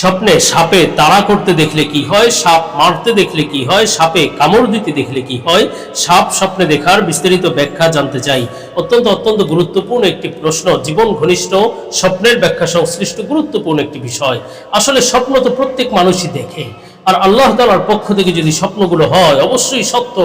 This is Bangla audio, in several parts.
স্বপ্নে সাপে তাড়া করতে দেখলে কি হয়? সাপ মারতে দেখলে কি হয়? সাপে কামড় দিতে দেখলে কি হয়? সাপ স্বপ্নে দেখার বিস্তারিত ব্যাখ্যা জানতে চাই। অত্যন্ত অত্যন্ত গুরুত্বপূর্ণ একটি প্রশ্ন। জীবন ঘনিষ্ঠ স্বপ্নের ব্যাখ্যা সংশ্লিষ্ট গুরুত্বপূর্ণ একটি বিষয়। আসলে স্বপ্ন তো প্রত্যেক মানুষই দেখে। আর আল্লাহ তালার পক্ষ থেকে যদি স্বপ্নগুলো হয়, অবশ্যই সত্য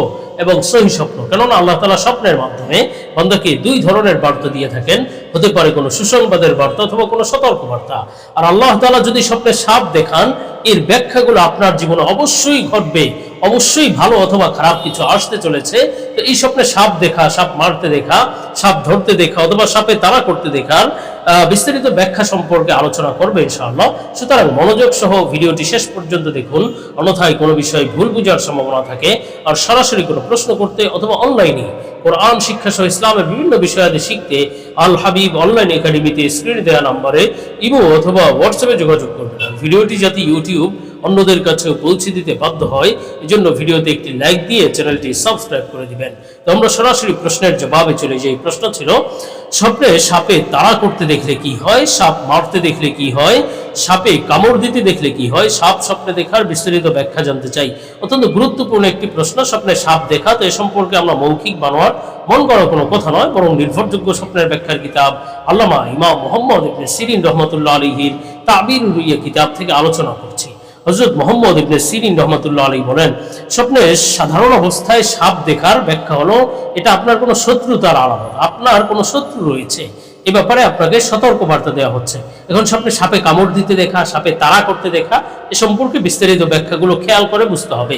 এবং সহি স্বপ্ন। কেননা আল্লাহ তালা স্বপ্নের মাধ্যমে বান্দাকে দুই ধরনের বার্তা দিয়ে থাকেন। হতে পারে কোনো সুসংবাদের বার্তা অথবা কোনো সতর্ক বার্তা আর আল্লাহ তালা যদি স্বপ্নে সাপ দেখান, এর ব্যাখ্যাগুলো আপনার জীবনে অবশ্যই ঘটবে, অবশ্যই ভালো অথবা খারাপ কিছু আসতে চলেছে। তো এই স্বপ্নে সাপ দেখা, সাপ মারতে দেখা, সাপ ধরতে দেখা অথবা সাপে তাড়া করতে দেখার বিস্তারিত ব্যাখ্যা সম্পর্কে আলোচনা করবে ইনশাআল্লাহ। সুতরাং মনোযোগ সহ ভিডিওটি শেষ পর্যন্ত দেখুন, অন্যথায় কোনো বিষয়ে ভুল বুঝার সম্ভাবনা থাকে। আর সরাসরি কোনো প্রশ্ন করতে অথবা অনলাইনে কোরআন, শিক্ষা সহ ইসলামের বিভিন্ন বিষয়াদি শিখতে আল হাবিব অনলাইন একাডেমিতে স্ক্রিনে দেওয়া নম্বরে ইবো অথবা হোয়াটসঅ্যাপে যোগাযোগ করবেন। ভিডিওটি যাতে ইউটিউব অন্যদের কাছেও পৌঁছে দিতে বাধ্য হয়। এজন্য ভিডিওতে একটি লাইক দিয়ে চ্যানেলটি সাবস্ক্রাইব করে দিবেন। তো আমরা সরাসরি প্রশ্নের জবাবে চলে যাই। প্রশ্ন ছিল, স্বপ্নে সাপে তাড়া করতে দেখলে কি হয়? সাপ মারতে দেখলে কি হয়? সাপে কামড় দিতে দেখলে কি হয়? সাপ স্বপ্নে দেখার বিস্তারিত ব্যাখ্যা জানতে চাই। অত্যন্ত গুরুত্বপূর্ণ একটি প্রশ্ন, স্বপ্নে সাপ দেখা। তো এ সম্পর্কে আমরা মৌখিক বানোয়ার মন করার কোনো কথা নয়, বরং নির্ভরযোগ্য স্বপ্নের ব্যাখ্যার কিতাব আল্লামা ইমাম মোহাম্মদ সিরিন রহমতুল্লাহ আলহির তাবির কিতাব থেকে আলোচনা করছি। হজরত মোহাম্মদ ইবনে সিরিন রহমতুল্লাহ আলী বলেন, স্বপ্নে সাধারণ অবস্থায় সাপ দেখার ব্যাখ্যা হলো, এটা আপনার কোনো শত্রুতার আলামত, আপনার কোনো শত্রু রয়েছে। এ ব্যাপারে আপনাকে সতর্ক বার্তা দেওয়া হচ্ছে। এখন স্বপ্নে সাপে কামড় দিতে দেখা, সাপে তাড়া করতে দেখা, এ সম্পর্কে বিস্তারিত ব্যাখ্যাগুলো খেয়াল করে বুঝতে হবে।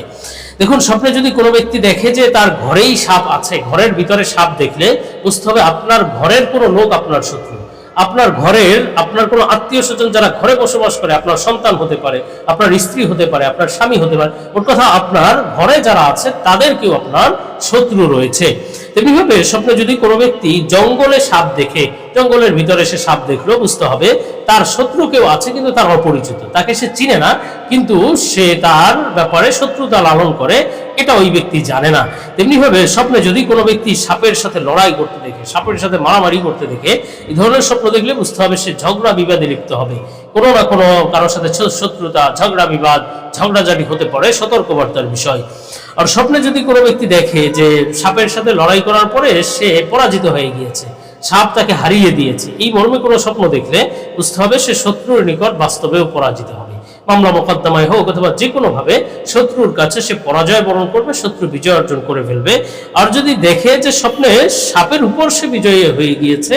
দেখুন, স্বপ্নে যদি কোনো ব্যক্তি দেখে যে তার ঘরেই সাপ আছে, ঘরের ভিতরে সাপ দেখলে বুঝতে হবে আপনার ঘরের কোনো লোক আপনার শত্রু। আপনার ঘরের, আপনার কোনো আত্মীয় স্বজন যারা ঘরে বসবাস করে, আপনার সন্তান হতে পারে, আপনার স্ত্রী হতে পারে, আপনার স্বামী হতে পারে ওর কথা আপনার ঘরে যারা আছে, তাদেরকেও আপনার শত্রু রয়েছে। তেমনিভাবে স্বপ্নে যদি কোনো ব্যক্তি জঙ্গলে সাপ দেখে, জঙ্গলের ভিতরে সে সাপ দেখল বুঝতে হবে তার শত্রু কেউ আছে কিন্তু তার অপরিচিত। তাকে সে চিনে না, কিন্তু সে তার ব্যাপারে শত্রুতা লালন করে, এটা ওই ব্যক্তি জানে না। তেমনিভাবে স্বপ্নে যদি কোনো ব্যক্তি সাপের সাথে লড়াই করতে দেখে, সাপের সাথে মারামারি করতে দেখে, এই ধরনের স্বপ্ন দেখলে বুঝতে হবে সে ঝগড়া বিবাদে লিপ্ত হবে। কোনো না কোনো কারোর সাথে শত্রুতা, ঝগড়া বিবাদ, ঝগড়াঝাটি হতে পারে সতর্কবার্তার বিষয়। আর স্বপ্নে যদি কোনো ব্যক্তি দেখে যে সাপের সাথে লড়াই করার পরে সে পরাজিত হয়ে গিয়েছে, সাপ তাকে হারিয়ে দিয়েছে, এই মর্মে কোনো স্বপ্ন দেখলে বুঝতে হবে সে শত্রুর নিকট বাস্তবেও পরাজিত হবে। মামলা মোকদ্দমায় হোক অথবা যে কোনোভাবে শত্রুর কাছে সে পরাজয় বরণ করবে, শত্রু বিজয় অর্জন করে ফেলবে। আর যদি দেখে যে স্বপ্নে সাপের উপর সে বিজয়ী হয়ে গিয়েছে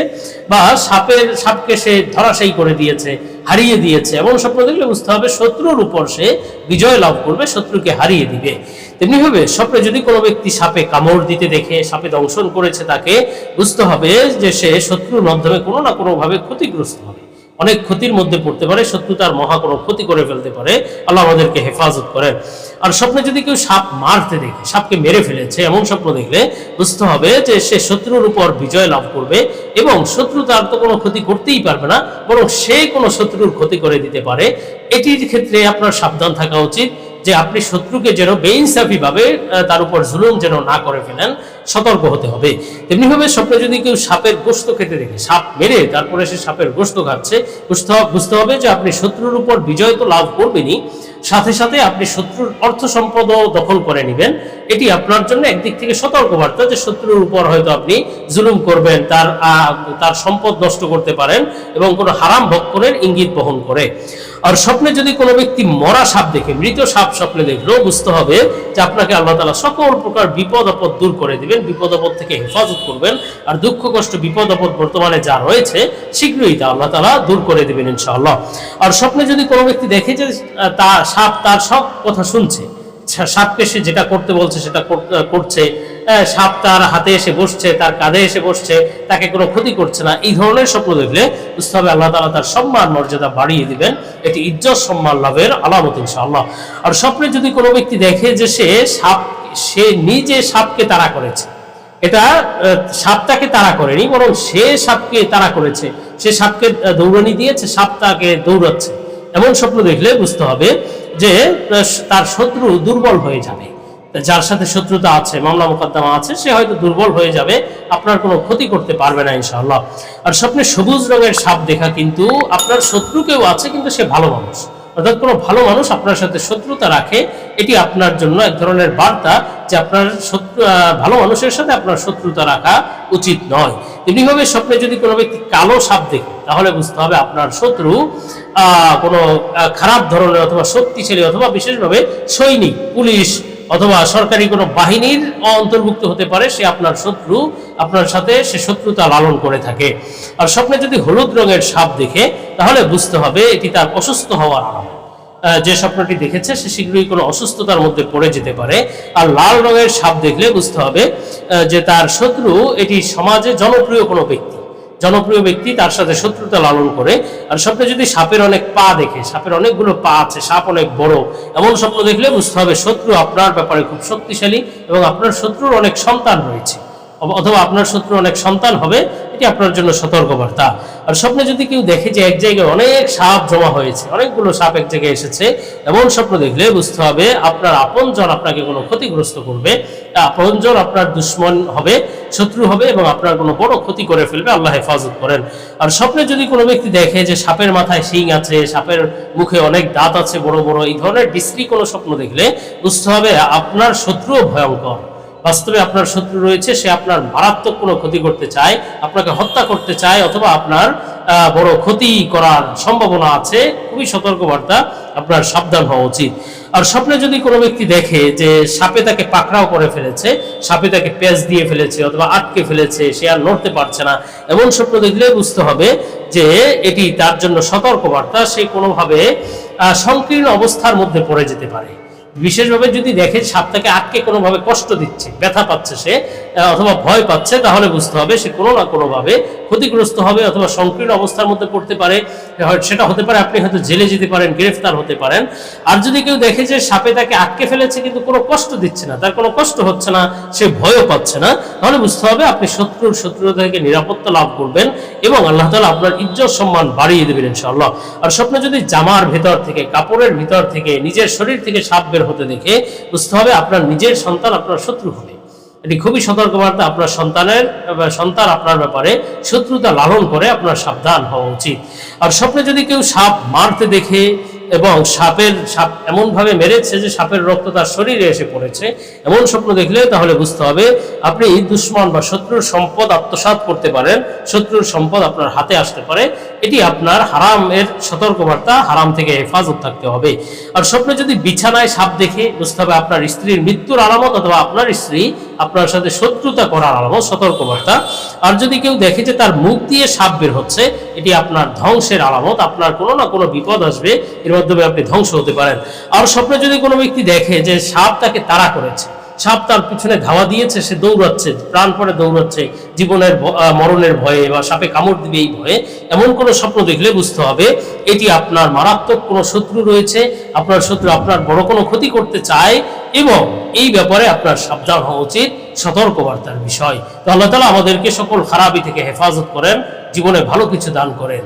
বা সাপের, সাপকে সে ধরাশায়ী করে দিয়েছে, হারিয়ে দিয়েছে, এমন স্বপ্ন দেখলে বুঝতে হবে শত্রুর উপর সে বিজয় লাভ করবে, শত্রুকে হারিয়ে দিবে। তেমনিভাবে স্বপ্নে যদি কোনো ব্যক্তি সাপে কামড় দিতে দেখে, সাপে দংশন করেছে তাকে, বুঝতে হবে যে সে শত্রুর মাধ্যমে কোনো না কোনোভাবে ক্ষতিগ্রস্ত হবে। অনেক ক্ষতির মধ্যে পড়তে পারে, শত্রু তার মহা কোনো ক্ষতি করে ফেলতে পারে। আল্লাহ আমাদেরকে হেফাজত করেন। আর স্বপ্নে যদি কেউ সাপ মারতে দেখে, সাপকে মেরে ফেলেছে, এমন স্বপ্ন দেখলে বুঝতে হবে যে সে শত্রুর উপর বিজয় লাভ করবে এবং শত্রু তার তো কোনো ক্ষতি করতেই পারবে না, বরং সে কোনো শত্রুর ক্ষতি করে দিতে পারে। এটির ক্ষেত্রে আপনার সাবধান থাকা উচিত। যে আপনি শত্রুকে যেন বেইনসাফি ভাবে তার উপর জুলুম যেন না করে ফেলেন, সতর্ক হতে হবে। তেমনিভাবে স্বপ্নে যদি কেউ সাপের গোস্ত খেতে দেখে, সাপ মেরে তারপরে সে সাপের গোস্ত খাচ্ছে বুঝতে হবে যে আপনি শত্রুর উপর বিজয় তো লাভ করবেনই, সাথে সাথে আপনি শত্রুর অর্থ সম্পদও দখল করে নেবেন। এটি আপনার জন্য একদিক থেকে সতর্কবার্তা যে শত্রুর উপর হয়তো আপনি জুলুম করবেন, তার তার সম্পদ নষ্ট করতে পারেন এবং কোনো হারাম ভক্ষণের ইঙ্গিত বহন করে। আর স্বপ্নে যদি কোনো ব্যক্তি মরা সাপ দেখে, মৃত সাপ স্বপ্নে দেখল, বুঝতে হবে যে আপনাকে আল্লাহ তালা সকল প্রকার বিপদ আপদ দূর করে দিবেন বিপদ আপদ থেকে হেফাজত করবেন। আর দুঃখ, কষ্ট বিপদ আপদ বর্তমানে যা রয়েছে, শীঘ্রই তা আল্লাহ তালা দূর করে দিবেন ইনশাআল্লাহ। আর স্বপ্নে যদি কোনো ব্যক্তি দেখে যে তা, সাপ তার সব কথা শুনছে সাপকে সে যেটা করতে বলছে সেটা করছে। সাপ তার হাতে এসে বসছে তার কাঁধে এসে বসছে তাকে কোনো ক্ষতি করছে না। এই ধরনের স্বপ্ন দেখলে বুঝতে হবে আল্লাহ তালা তার সম্মান মর্যাদা বাড়িয়ে দিবেন। এটি ইজ্জত সম্মান লাভের আলামত ইনশাআল্লাহ। আর স্বপ্নে যদি কোনো ব্যক্তি দেখে যে সে সাপ সে নিজে সাপকে তাড়া করেছে এটা আহ, সাপ তাকে তাড়া করেনি বরং সে সাপকে তাড়া করেছে। সে সাপকে দৌড়ানি দিয়েছে সাপ তাকে দৌড়াচ্ছে। এমন স্বপ্ন দেখলে বুঝতে হবে যে তার শত্রু দুর্বল হয়ে যাবে। যার সাথে শত্রুতা আছে, মামলা মোকদ্দমা আছে, সে হয়তো দুর্বল হয়ে যাবে, আপনার কোনো ক্ষতি করতে পারবে না ইনশাআল্লাহ। আর স্বপ্নে সবুজ রঙের সাপ দেখা কিন্তু আপনার শত্রু কেউ আছে, কিন্তু সে ভালো মানুষ। অর্থাৎ কোনো ভালো মানুষ আপনার সাথে শত্রুতা রাখে, এটি আপনার জন্য এক ধরনের বার্তা যে আপনার শত্রু ভালো মানুষের সাথে আপনার শত্রুতা রাখা উচিত নয়। তেমনিভাবে স্বপ্নে যদি কোনো ব্যক্তি কালো সাপ দেখে, তাহলে বুঝতে হবে আপনার শত্রু কোনো খারাপ ধরনের অথবা শক্তিশালী অথবা বিশেষভাবে সৈনিক, পুলিশ অথবা সরকারি কোনো বাহিনীর অন্তর্ভুক্ত হতে পারে, সে আপনার শত্রু, আপনার সাথে সে শত্রুতা লালন করে থাকে। আর স্বপ্নে যদি হলুদ রঙের সাপ দেখে, তাহলে বুঝতে হবে এটি তার অসুস্থ হওয়ার আলামত যে স্বপ্নটি দেখেছে, সে শীঘ্রই কোনো অসুস্থতার মধ্যে পড়ে যেতে পারে। আর লাল রঙের সাপ দেখলে বুঝতে হবে যে তার শত্রু, এটি সমাজে জনপ্রিয় কোনো ব্যক্তি। জনপ্রিয় ব্যক্তি তার সাথে শত্রুতা লালন করে। আর স্বপ্নে যদি সাপের অনেক পা দেখে, সাপের অনেকগুলো পা আছে, সাপ অনেক বড়, এমন স্বপ্ন দেখলে বুঝতে হবে শত্রু আপনার ব্যাপারে খুব শক্তিশালী এবং আপনার শত্রুর অনেক সন্তান রয়েছে। অথবা আপনার শত্রু অনেক সন্তান হবে এটি আপনার জন্য সতর্কবার্তা। আর স্বপ্নে যদি কেউ দেখে যে এক জায়গায় অনেক সাপ জমা হয়েছে, অনেকগুলো সাপ এক জায়গায় এসেছে, এমন স্বপ্ন দেখলে বুঝতে হবে আপনার আপনজন আপনাকে কোনো ক্ষতিগ্রস্ত করবে আপন আপনজন আপনার দুশ্মন হবে, শত্রু হবে এবং আপনার কোনো বড় ক্ষতি করে ফেলবে, আল্লাহ হেফাজত করেন। আর স্বপ্নে যদি কোনো ব্যক্তি দেখে যে সাপের মাথায় শিং আছে, সাপের মুখে অনেক দাঁত আছে বড় বড়, এই ধরনের বিশ্রী কোনো স্বপ্ন দেখলে বুঝতে হবে আপনার শত্রুও ভয়ঙ্কর। বাস্তবে আপনার শত্রু রয়েছে, সে আপনার মারাত্মক কোনো ক্ষতি করতে চায়, আপনাকে হত্যা করতে চায়, অথবা আপনার বড় ক্ষতি করার সম্ভাবনা আছে, খুবই সতর্কবার্তা, আপনার সাবধান হওয়া উচিত। আর স্বপ্নে যদি কোনো ব্যক্তি দেখে যে সাপে তাকে পাকড়াও করে ফেলেছে, সাপে তাকে পেঁচ দিয়ে ফেলেছে, অথবা আটকে ফেলেছে, সে আর নড়তে পারছে না, এমন স্বপ্ন দেখলে বুঝতে হবে যে এটি তার জন্য সতর্কবার্তা, সে কোনোভাবে সংকীর্ণ অবস্থার মধ্যে পড়ে যেতে পারে। বিশেষভাবে যদি দেখে সাপটাকে আটকে কোনোভাবে কষ্ট দিচ্ছে, ব্যথা পাচ্ছে সে অথবা ভয় পাচ্ছে, তাহলে বুঝতে হবে সে কোনো না কোনোভাবে ক্ষতিগ্রস্ত হবে অথবা সংকীর্ণ অবস্থার মধ্যে পড়তে পারে। সেটা হতে পারে আপনি হয়তো জেলে যেতে পারেন, গ্রেফতার হতে পারেন। আর যদি কেউ দেখে যে সাপে তাকে আটকে ফেলেছে কিন্তু কোনো কষ্ট দিচ্ছে না, তার কোনো কষ্ট হচ্ছে না, সে ভয়ও পাচ্ছে না, তাহলে বুঝতে হবে আপনি শত্রুর শত্রুতা থেকে নিরাপত্তা লাভ করবেন এবং আল্লাহ তালা আপনার ইজ্জত সম্মান বাড়িয়ে দেবেন ইনশাআল্লাহ। আর স্বপ্নে যদি জামার ভেতর থেকে, কাপড়ের ভিতর থেকে, নিজের শরীর থেকে সাপ বের হতে দেখে, বুঝতে হবে আপনার নিজের সন্তান আপনার শত্রু হবে। এটি খুবই সতর্কবার্তা আপনার সন্তানের সন্তান আপনার ব্যাপারে শত্রুতা লালন করে আপনার সাবধান হওয়া উচিত। আর স্বপ্নে যদি কেউ সাপ মারতে দেখে এবং সাপের, সাপ এমনভাবে মেরেছে যে সাপের রক্ত তার শরীরে এসে পড়েছে, এমন স্বপ্ন দেখলে তাহলে বুঝতে হবে আপনি দুশ্মন বা শত্রুর সম্পদ আত্মসাৎ করতে পারেন, শত্রুর সম্পদ আপনার হাতে আসতে পারে। এটি আপনার হারামের সতর্কবার্তা, হারাম থেকে হেফাজত থাকতে হবে। আর স্বপ্নে যদি বিছানায় সাপ দেখে, বুঝতে হবে আপনার স্ত্রীর মৃত্যুর আলামত অথবা আপনার স্ত্রী আপনার সাথে শত্রুতা করার আলামত, সতর্কবার্তা। আর যদি কেউ দেখে যে তার মুখ দিয়ে সাপ বের হচ্ছে, এটি আপনার ধ্বংসের আলামত, আপনার কোনো না কোনো বিপদ আসবে, এর মাধ্যমে আপনি ধ্বংস হতে পারেন। আর স্বপ্নে যদি কোনো ব্যক্তি দেখে যে সাপ তাকে তাড়া করেছে, সাপ তার পিছনে ধাওয়া দিয়েছে, সে দৌড়াচ্ছে প্রাণ পরে দৌড়াচ্ছে, জীবনের মরণের ভয়ে বা সাপে কামড় দিবে এই ভয়ে, এমন কোনো স্বপ্ন দেখলে বুঝতে হবে, এটি আপনার মারাত্মক কোনো শত্রু রয়েছে, আপনার শত্রু আপনার বড় কোনো ক্ষতি করতে চায় এবং এই ব্যাপারে আপনার সাবধান হওয়া উচিত, সতর্কবার্তার বিষয়। তো আল্লাহ তালা আমাদেরকে সকল খারাপি থেকে হেফাজত করেন, জীবনে ভালো কিছু দান করেন।